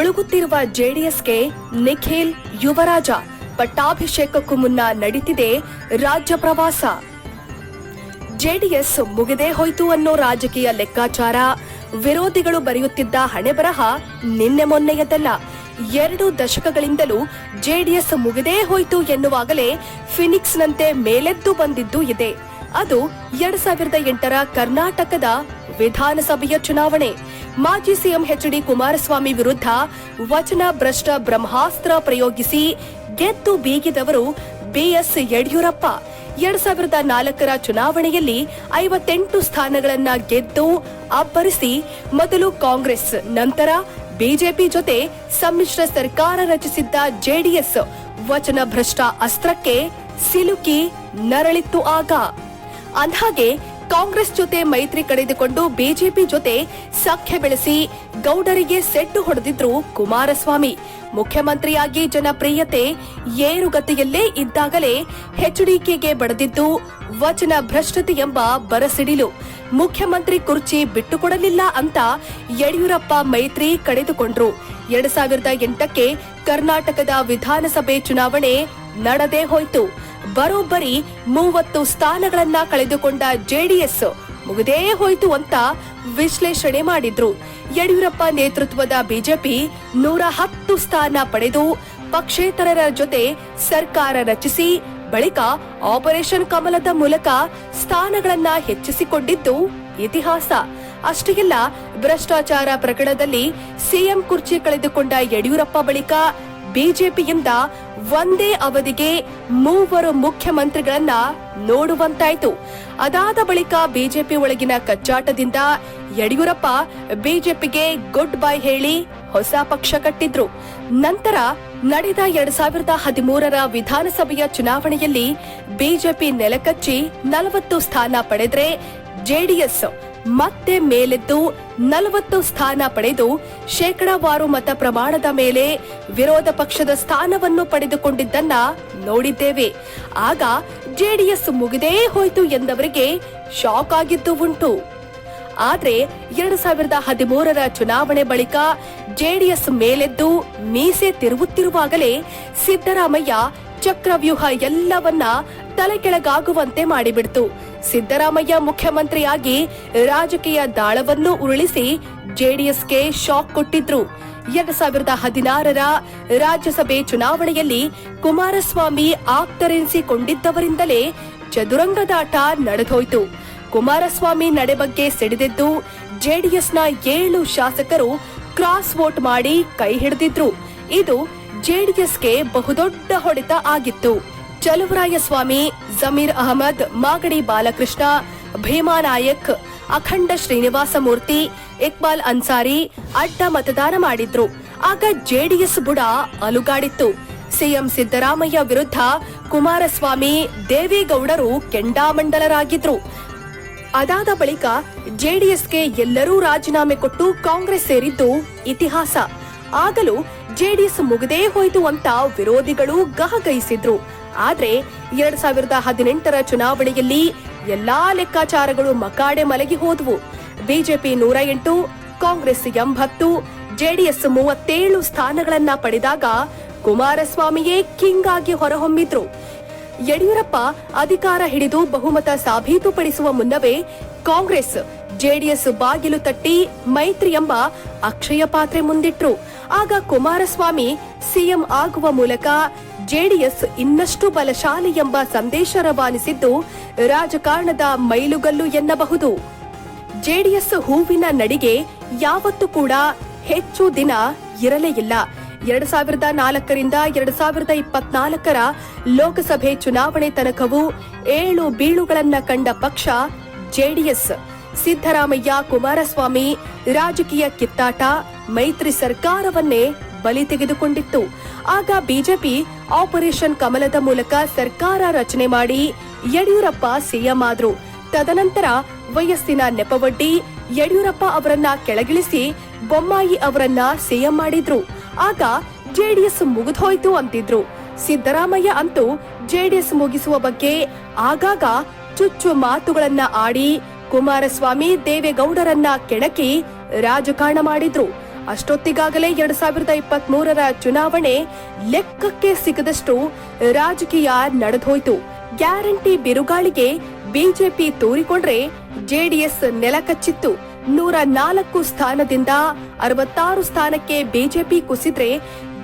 ಮುಳುಗುತ್ತಿರುವ ಜೆಡಿಎಸ್ಗೆ ನಿಖಿಲ್ ಯುವರಾಜ ಪಟ್ಟಾಭಿಷೇಕಕ್ಕೂ ಮುನ್ನ ನಡೀತಿದೆ ರಾಜ್ಯ ಪ್ರವಾಸ. ಜೆಡಿಎಸ್ ಮುಗಿದೇ ಹೋಯ್ತು ಅನ್ನೋ ರಾಜಕೀಯ ಲೆಕ್ಕಾಚಾರ, ವಿರೋಧಿಗಳು ಬರೆಯುತ್ತಿದ್ದ ಹಣೆಬರಹ ನಿನ್ನೆ ಮೊನ್ನೆಯದಲ್ಲ. ಎರಡು ದಶಕಗಳಿಂದಲೂ ಜೆಡಿಎಸ್ ಮುಗಿದೇ ಹೋಯ್ತು ಎನ್ನುವಾಗಲೇ ಫಿನಿಕ್ಸ್ನಂತೆ ಮೇಲೆದ್ದು ಬಂದಿದ್ದು ಇದೆ. ಅದು ಎರಡ್ ಸಾವಿರದ ಎಂಟರ ಕರ್ನಾಟಕದ ವಿಧಾನಸಭೆಯ ಚುನಾವಣೆ. ಮಾಜಿ ಸಿಎಂ ಎಚ್ ಡಿ ಕುಮಾರಸ್ವಾಮಿ ವಿರುದ್ಧ ವಚನ ಭ್ರಷ್ಟ ಬ್ರಹ್ಮಾಸ್ತ್ರ ಪ್ರಯೋಗಿಸಿ ಗೆದ್ದು ಬೀಗಿದವರು ಬಿಎಸ್ ಯಡಿಯೂರಪ್ಪ. ಎರಡ್ ಸಾವಿರದ ನಾಲ್ಕರ ಚುನಾವಣೆಯಲ್ಲಿ ಐವತ್ತೆಂಟು ಸ್ಥಾನಗಳನ್ನ ಗೆದ್ದು ಅಬ್ಬರಿಸಿ ಮೊದಲು ಕಾಂಗ್ರೆಸ್, ನಂತರ ಬಿಜೆಪಿ ಜೊತೆ ಸಮ್ಮಿಶ್ರ ಸರ್ಕಾರ ರಚಿಸಿದ್ದ ಜೆಡಿಎಸ್ ವಚನ ಭ್ರಷ್ಟ ಅಸ್ತ್ರಕ್ಕೆ ಸಿಲುಕಿ ನರಳಿತ್ತು ಆಗ. ಅಂದ್ಹಾಗೆ ಕಾಂಗ್ರೆಸ್ ಜೊತೆ ಮೈತ್ರಿ ಕಡಿದುಕೊಂಡು ಬಿಜೆಪಿ ಜೊತೆ ಸಖ್ಯ ಬೆಳೆಸಿ ಗೌಡರಿಗೆ ಸೆಟ್ಟು ಹೊಡೆದಿದ್ರು ಕುಮಾರಸ್ವಾಮಿ. ಮುಖ್ಯಮಂತ್ರಿಯಾಗಿ ಜನಪ್ರಿಯತೆ ಏರುಗತಿಯಲ್ಲೇ ಇದ್ದಾಗಲೇ ಹೆಚ್ಡಿಕೆಗೆ ಬಡದಿದ್ದು ವಚನ ಭ್ರಷ್ಟತೆ ಎಂಬ ಬರಸಿಡಿಲು. ಮುಖ್ಯಮಂತ್ರಿ ಕುರ್ಚಿ ಬಿಟ್ಟುಕೊಡಲಿಲ್ಲ ಅಂತ ಯಡಿಯೂರಪ್ಪ ಮೈತ್ರಿ ಕಡಿದುಕೊಂಡ್ರು ಎರಡ್ ಸಾವಿರದ ಎಂಟಕ್ಕೆ ಕರ್ನಾಟಕದ ವಿಧಾನಸಭೆ ಚುನಾವಣೆ ನಡೆದೇ ಹೋಯ್ತು. ಬರೋಬ್ಬರಿ ಮೂವತ್ತು ಸ್ಥಾನಗಳನ್ನ ಕಳೆದುಕೊಂಡ ಜೆಡಿಎಸ್ ಮುಗದೇ ಹೋಯ್ತು ಅಂತ ವಿಶ್ಲೇಷಣೆ ಮಾಡಿದ್ರು. ಯಡಿಯೂರಪ್ಪ ನೇತೃತ್ವದ ಬಿಜೆಪಿ ನೂರ ಹತ್ತು ಸ್ಥಾನ ಪಡೆದು ಪಕ್ಷೇತರರ ಜೊತೆ ಸರ್ಕಾರ ರಚಿಸಿ, ಬಳಿಕ ಆಪರೇಷನ್ ಕಮಲದ ಮೂಲಕ ಸ್ಥಾನಗಳನ್ನ ಹೆಚ್ಚಿಸಿಕೊಂಡಿದ್ದು ಇತಿಹಾಸ. ಅಷ್ಟೇ ಭ್ರಷ್ಟಾಚಾರ ಪ್ರಕರಣದಲ್ಲಿ ಸಿಎಂ ಕುರ್ಚಿ ಕಳೆದುಕೊಂಡ ಯಡಿಯೂರಪ್ಪ ಬಳಿಕ ಬಿಜೆಪಿಯಿಂದ ಒಂದೇ ಅವಧಿಗೆ ಮೂವರು ಮುಖ್ಯಮಂತ್ರಿಗಳನ್ನ ನೋಡುವಂತಾಯ್ತು. ಅದಾದ ಬಳಿಕ ಬಿಜೆಪಿ ಒಳಗಿನ ಕಚ್ಚಾಟದಿಂದ ಯಡಿಯೂರಪ್ಪ ಬಿಜೆಪಿಗೆ ಗುಡ್ ಬೈ ಹೇಳಿ ಹೊಸ ಪಕ್ಷ ಕಟ್ಟಿದ್ರು. ನಂತರ ನಡೆದ ಎರಡ್ ಸಾವಿರದ ಹದಿಮೂರರ ವಿಧಾನಸಭೆಯ ಚುನಾವಣೆಯಲ್ಲಿ ಬಿಜೆಪಿ ನೆಲಕಚ್ಚಿ ನಲವತ್ತು ಸ್ಥಾನ ಪಡೆದ್ರೆ ಜೆಡಿಎಸ್ ಮತ್ತೆ ಮೇಲೆದ್ದು ನಲವತ್ತು ಸ್ಥಾನ ಪಡೆದು ಶೇಕಡಾವಾರು ಮತ ಪ್ರಮಾಣದ ಮೇಲೆ ವಿರೋಧ ಪಕ್ಷದ ಸ್ಥಾನವನ್ನು ಪಡೆದುಕೊಂಡಿದ್ದನ್ನ ನೋಡಿದ್ದೇವೆ. ಆಗ ಜೆಡಿಎಸ್ ಮುಗಿದೇ ಹೋಯ್ತು ಎಂದವರಿಗೆ ಶಾಕ್ ಆಗಿದ್ದು ಉಂಟು. ಆದ್ರೆ ಎರಡು ಸಾವಿರದ ಹದಿಮೂರರ ಚುನಾವಣೆ ಬಳಿಕ ಜೆಡಿಎಸ್ ಮೇಲೆದ್ದು ಮೀಸೆ ತಿರುವುತ್ತಿರುವಾಗಲೇ ಸಿದ್ದರಾಮಯ್ಯ ಚಕ್ರವ್ಯೂಹ ಎಲ್ಲವನ್ನ ತಲೆಕೆಳಗಾಗುವಂತೆ ಮಾಡಿಬಿಡ್ತು. ಸಿದ್ದರಾಮಯ್ಯ ಮುಖ್ಯಮಂತ್ರಿಯಾಗಿ ರಾಜಕೀಯ ದಾಳವನ್ನು ಉರುಳಿಸಿ ಜೆಡಿಎಸ್ಗೆ ಶಾಕ್ ಕೊಟ್ಟಿದ್ರು. ಎರಡ್ ಸಾವಿರದ ಹದಿನಾರರ ರಾಜ್ಯಸಭೆ ಚುನಾವಣೆಯಲ್ಲಿ ಕುಮಾರಸ್ವಾಮಿ ಆಪ್ತರೆನಿಸಿಕೊಂಡಿದ್ದವರಿಂದಲೇ ಚದುರಂಗದಾಟ ನಡೆದೋಯಿತು. ಕುಮಾರಸ್ವಾಮಿ ನಡೆ ಬಗ್ಗೆ ಸಿಡಿದಿದ್ದು ಜೆಡಿಎಸ್ನ ಏಳು ಶಾಸಕರು ಕ್ರಾಸ್ ವೋಟ್ ಮಾಡಿ ಕೈ ಹಿಡಿದಿದ್ರು. ಇದು ಜೆಡಿಎಸ್ಗೆ ಬಹುದೊಡ್ಡ ಹೊಡೆತ ಆಗಿತ್ತು. ಚಲುವರಾಯಸ್ವಾಮಿ ಜಮೀರ್ ಅಹಮದ್, ಮಾಗಡಿ ಬಾಲಕೃಷ್ಣ, ಭೀಮಾ ನಾಯಕ್, ಅಖಂಡ ಶ್ರೀನಿವಾಸ ಮೂರ್ತಿ ಇಕ್ಬಾಲ್ ಅನ್ಸಾರಿ ಅಡ್ಡ ಮತದಾನ ಮಾಡಿದ್ರು. ಆಗ ಜೆಡಿಎಸ್ ಬುಡ ಅಲುಗಾಡಿತ್ತು. ಸಿಎಂ ಸಿದ್ದರಾಮಯ್ಯ ವಿರುದ್ಧ ಕುಮಾರಸ್ವಾಮಿ, ದೇವೇಗೌಡರು ಕೆಂಡಾಮಂಡಲರಾಗಿದ್ರು. ಅದಾದ ಬಳಿಕ ಜೆಡಿಎಸ್ಗೆ ಎಲ್ಲರೂ ರಾಜೀನಾಮೆ ಕೊಟ್ಟು ಕಾಂಗ್ರೆಸ್ ಸೇರಿದ್ದು ಇತಿಹಾಸ. ಆಗಲೂ ಜೆಡಿಎಸ್ ಮುಗದೇ ಹೋಯಿತು ಅಂತ ವಿರೋಧಿಗಳು ಗಹಗಹಿಸಿದ್ರು ಆದ್ರೆ ಎರಡ್ ಸಾವಿರದ ಹದಿನೆಂಟರ ಚುನಾವಣೆಯಲ್ಲಿ ಎಲ್ಲಾ ಲೆಕ್ಕಾಚಾರಗಳು ಮಕಾಡೆ ಮಲಗಿ ಹೋದವು. ಬಿಜೆಪಿ ನೂರ ಎಂಟು, ಕಾಂಗ್ರೆಸ್ ಎಂಬತ್ತು, ಜೆಡಿಎಸ್ ಮೂವತ್ತೇಳು ಸ್ಥಾನಗಳನ್ನ ಪಡೆದಾಗ ಕುಮಾರಸ್ವಾಮಿಯೇ ಕಿಂಗ್ ಆಗಿ ಹೊರಹೊಮ್ಮಿದ್ರು. ಯಡಿಯೂರಪ್ಪ ಅಧಿಕಾರ ಹಿಡಿದು ಬಹುಮತ ಸಾಬೀತುಪಡಿಸುವ ಮುನ್ನವೇ ಕಾಂಗ್ರೆಸ್ ಜೆಡಿಎಸ್ ಬಾಗಿಲು ತಟ್ಟಿ ಮೈತ್ರಿ ಎಂಬ ಅಕ್ಷಯ ಪಾತ್ರೆ ಮುಂದಿಟ್ರು. ಆಗ ಕುಮಾರಸ್ವಾಮಿ ಸಿಎಂ ಆಗುವ ಮೂಲಕ ಜೆಡಿಎಸ್ ಇನ್ನಷ್ಟು ಬಲಶಾಲಿ ಎಂಬ ಸಂದೇಶ ರವಾನಿಸಿದ್ದು ರಾಜಕಾರಣದ ಮೈಲುಗಲ್ಲು ಎನ್ನಬಹುದು. ಜೆಡಿಎಸ್ ಹೂವಿನ ನಡಿಗೆ ಯಾವತ್ತೂ ಕೂಡ ಹೆಚ್ಚು ದಿನ ಇರಲೇ ಇಲ್ಲ. ಎರಡ್ ಸಾವಿರದ ನಾಲ್ಕರಿಂದ ಎರಡ್ ಸಾವಿರದ ಇಪ್ಪತ್ನಾಲ್ಕರ ಲೋಕಸಭೆ ಚುನಾವಣೆ ತನಕವೂ ಏಳು ಬೀಳುಗಳನ್ನ ಕಂಡ ಪಕ್ಷ ಜೆಡಿಎಸ್. ಸಿದ್ದರಾಮಯ್ಯ ಕುಮಾರಸ್ವಾಮಿ ರಾಜಕೀಯ ಕಿತ್ತಾಟ ಮೈತ್ರಿ ಸರ್ಕಾರವನ್ನೇ ಬಲಿ ತೆಗೆದುಕೊಂಡಿತ್ತು. ಆಗ ಬಿಜೆಪಿ ಆಪರೇಷನ್ ಕಮಲದ ಮೂಲಕ ಸರ್ಕಾರ ರಚನೆ ಮಾಡಿ ಯಡಿಯೂರಪ್ಪ ಸಿಎಂ ಆದ್ರು. ತದನಂತರ ವಯಸ್ಸಿನ ನೆಪವೊಡ್ಡಿ ಯಡಿಯೂರಪ್ಪ ಅವರನ್ನ ಕೆಳಗಿಳಿಸಿ ಬೊಮ್ಮಾಯಿ ಅವರನ್ನ ಸಿಎಂ ಮಾಡಿದ್ರು. ಆಗ ಜೆಡಿಎಸ್ ಮುಗಿದೋಯ್ತು ಅಂತಿದ್ರು. ಸಿದ್ದರಾಮಯ್ಯ ಅಂತೂ ಜೆಡಿಎಸ್ ಮುಗಿಸುವ ಬಗ್ಗೆ ಆಗಾಗ ಚುಚ್ಚು ಮಾತುಗಳನ್ನ ಆಡಿ ಕುಮಾರಸ್ವಾಮಿ ದೇವೇಗೌಡರನ್ನ ಕೆಣಕಿ ರಾಜಕಾರಣ ಮಾಡಿದ್ರು. ಅಷ್ಟೊತ್ತಿಗಾಗಲೇ ಎರಡ್ ಸಾವಿರದ ಇಪ್ಪತ್ತ್ ಮೂರರ ಚುನಾವಣೆ ಲೆಕ್ಕಕ್ಕೆ ಸಿಗದಷ್ಟು ರಾಜಕೀಯ ನಡೆದೋಯ್ತು. ಗ್ಯಾರಂಟಿ ಬಿರುಗಾಳಿಗೆ ಬಿಜೆಪಿ ತೋರಿಕೊಂಡ್ರೆ ಜೆಡಿಎಸ್ ನೆಲಕಚ್ಚಿತ್ತು. ನೂರ ನಾಲ್ಕು ಸ್ಥಾನದಿಂದ ಅರವತ್ತಾರು ಸ್ಥಾನಕ್ಕೆ ಬಿಜೆಪಿ ಕುಸಿದ್ರೆ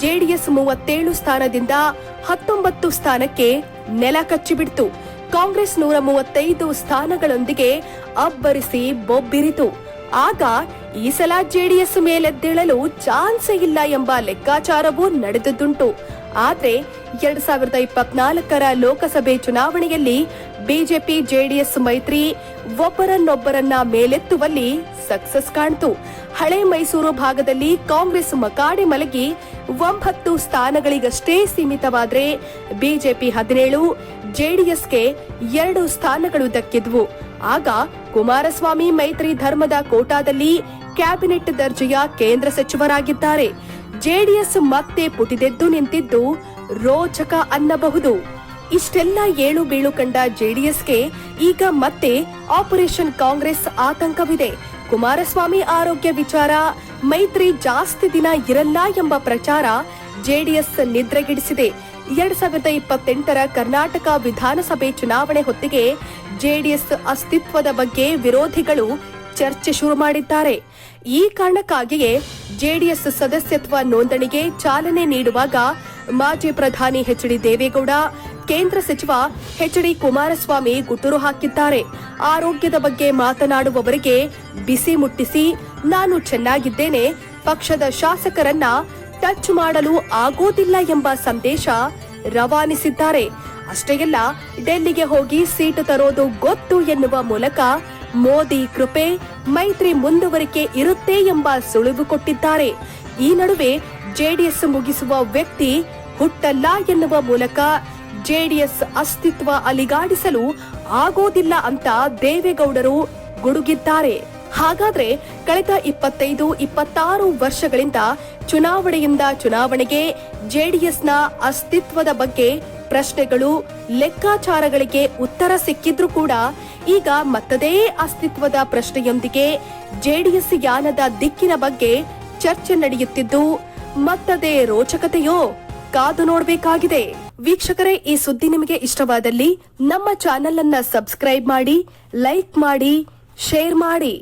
ಜೆಡಿಎಸ್ ಮೂವತ್ತೇಳು ಸ್ಥಾನದಿಂದ ಹತ್ತೊಂಬತ್ತು ಸ್ಥಾನಕ್ಕೆ ನೆಲ ಕಚ್ಚಿಬಿಡ್ತು ಕಾಂಗ್ರೆಸ್ ನೂರ ಮೂವತ್ತೈದು ಸ್ಥಾನಗಳೊಂದಿಗೆ ಅಬ್ಬರಿಸಿ ಬೊಬ್ಬಿರಿತು. ಆಗ ಈ ಸಲ ಜೆಡಿಎಸ್ ಮೇಲೆದ್ದೇಳಲು ಚಾನ್ಸೇ ಇಲ್ಲ ಎಂಬ ಲೆಕ್ಕಾಚಾರವೂ ನಡೆದದ್ದುಂಟು. ಆದರೆ ಎರಡ್ ಸಾವಿರದ ಇಪ್ಪತ್ನಾಲ್ಕರ ಲೋಕಸಭೆ ಚುನಾವಣೆಯಲ್ಲಿ ಬಿಜೆಪಿ, ಜೆಡಿಎಸ್ ಮೈತ್ರಿ ಒಬ್ಬರನ್ನೊಬ್ಬರನ್ನ ಮೇಲೆತ್ತುವಲ್ಲಿ ಸಕ್ಸಸ್ ಕಾಣ್ತು. ಹಳೆ ಮೈಸೂರು ಭಾಗದಲ್ಲಿ ಕಾಂಗ್ರೆಸ್ ಮಕಾಡೆ ಮಲಗಿ ಒಂಬತ್ತು ಸ್ಥಾನಗಳಿಗಷ್ಟೇ ಸೀಮಿತವಾದರೆ ಬಿಜೆಪಿ ಹದಿನೇಳು, ಜೆಡಿಎಸ್ಗೆ ಎರಡು ಸ್ಥಾನಗಳು ದಕ್ಕಿದ್ವು. ಆಗ ಕುಮಾರಸ್ವಾಮಿ ಮೈತ್ರಿ ಧರ್ಮದ ಕೋಟಾದಲ್ಲಿ ಕ್ಯಾಬಿನೆಟ್ ದರ್ಜೆಯ ಕೇಂದ್ರ ಸಚಿವರಾಗಿದ್ದಾರೆ. ಜೆಡಿಎಸ್ ಮತ್ತೆ ಪುಟಿದೆದ್ದು ನಿಂತಿದ್ದು ರೋಚಕ ಅನ್ನಬಹುದು. ಇಷ್ಟೆಲ್ಲ ಏಳು ಬೀಳು ಕಂಡ ಜೆಡಿಎಸ್ಗೆ ಈಗ ಮತ್ತೆ ಆಪರೇಷನ್ ಕಾಂಗ್ರೆಸ್ ಆತಂಕವಿದೆ. ಕುಮಾರಸ್ವಾಮಿ ಆರೋಗ್ಯ ವಿಚಾರ ಮೈತ್ರಿ ಜಾಸ್ತಿ ದಿನ ಇರಲ್ಲ ಎಂಬ ಪ್ರಚಾರ ಜೆಡಿಎಸ್ ನಿದ್ರೆಗಿಡಿಸಿದೆ. ಎರಡ್ ಸಾವಿರದ ಇಪ್ಪತ್ತೆಂಟರ ಕರ್ನಾಟಕ ವಿಧಾನಸಭೆ ಚುನಾವಣೆ ಹೊತ್ತಿಗೆ ಜೆಡಿಎಸ್ ಅಸ್ತಿತ್ವದ ಬಗ್ಗೆ ವಿರೋಧಿಗಳು ಚರ್ಚೆ ಶುರು ಮಾಡಿದ್ದಾರೆ. ಈ ಕಾರಣಕ್ಕಾಗಿಯೇ ಜೆಡಿಎಸ್ ಸದಸ್ಯತ್ವ ನೋಂದಣಿಗೆ ಚಾಲನೆ ನೀಡುವಾಗ ಮಾಜಿ ಪ್ರಧಾನಿ ಎಚ್ ಡಿ ದೇವೇಗೌಡ, ಕೇಂದ್ರ ಸಚಿವ ಎಚ್ ಡಿ ಕುಮಾರಸ್ವಾಮಿ ಗುಟುರು ಹಾಕಿದ್ದಾರೆ. ಆರೋಗ್ಯದ ಬಗ್ಗೆ ಮಾತನಾಡುವವರಿಗೆ ಬಿಸಿ ಮುಟ್ಟಿಸಿ ನಾನು ಚೆನ್ನಾಗಿದ್ದೇನೆ, ಪಕ್ಷದ ಶಾಸಕರನ್ನ ಟಚ್ ಮಾಡಲು ಆಗೋದಿಲ್ಲ ಎಂಬ ಸಂದೇಶ ರವಾನಿಸಿದ್ದಾರೆ. ಅಷ್ಟೇ ಅಲ್ಲ, ಡೆಲ್ಲಿಗೆ ಹೋಗಿ ಸೀಟು ತರೋದು ಗೊತ್ತು ಎನ್ನುವ ಮೂಲಕ ಮೋದಿ ಕೃಪೆ, ಮೈತ್ರಿ ಮುಂದುವರಿಕೆ ಇರುತ್ತೆ ಎಂಬ ಸುಳಿವು ಕೊಟ್ಟಿದ್ದಾರೆ. ಈ ನಡುವೆ ಜೆಡಿಎಸ್ ಮುಗಿಸುವ ವ್ಯಕ್ತಿ ಹುಟ್ಟಲ್ಲ ಎನ್ನುವ ಮೂಲಕ ಜೆಡಿಎಸ್ ಅಸ್ತಿತ್ವ ಅಲಿಗಾಡಿಸಲು ಆಗೋದಿಲ್ಲ ಅಂತ ದೇವೇಗೌಡರು ಗುಡುಗಿದ್ದಾರೆ. ಹಾಗಾದ್ರೆ ಕಳೆದ ಇಪ್ಪತ್ತೈದು, ಇಪ್ಪತ್ತಾರು ವರ್ಷಗಳಿಂದ ಚುನಾವಣೆಯಿಂದ ಚುನಾವಣೆಗೆ ಜೆಡಿಎಸ್ನ ಅಸ್ತಿತ್ವದ ಬಗ್ಗೆ ಪ್ರಶ್ನೆಗಳು, ಲೆಕ್ಕಾಚಾರಗಳಿಗೆ ಉತ್ತರ ಸಿಕ್ಕಿದ್ರೂ ಕೂಡ ಈಗ ಮತ್ತದೇ ಅಸ್ತಿತ್ವದ ಪ್ರಶ್ನೆಯೊಂದಿಗೆ ಜೆಡಿಎಸ್ ಯಾನದ ದಿಕ್ಕಿನ ಬಗ್ಗೆ ಚರ್ಚೆ ನಡೆಯುತ್ತಿದ್ದು ಮತ್ತದೇ ರೋಚಕತೆಯೋ ಕಾದು ನೋಡಬೇಕಾಗಿದೆ. ವೀಕ್ಷಕರೇ, ಈ ಸುದ್ದಿ ನಿಮಗೆ ಇಷ್ಟವಾದಲ್ಲಿ ನಮ್ಮ ಚಾನೆಲ್ ಅನ್ನ ಸಬ್ಸ್ಕ್ರೈಬ್ ಮಾಡಿ, ಲೈಕ್ ಮಾಡಿ, ಶೇರ್ ಮಾಡಿ.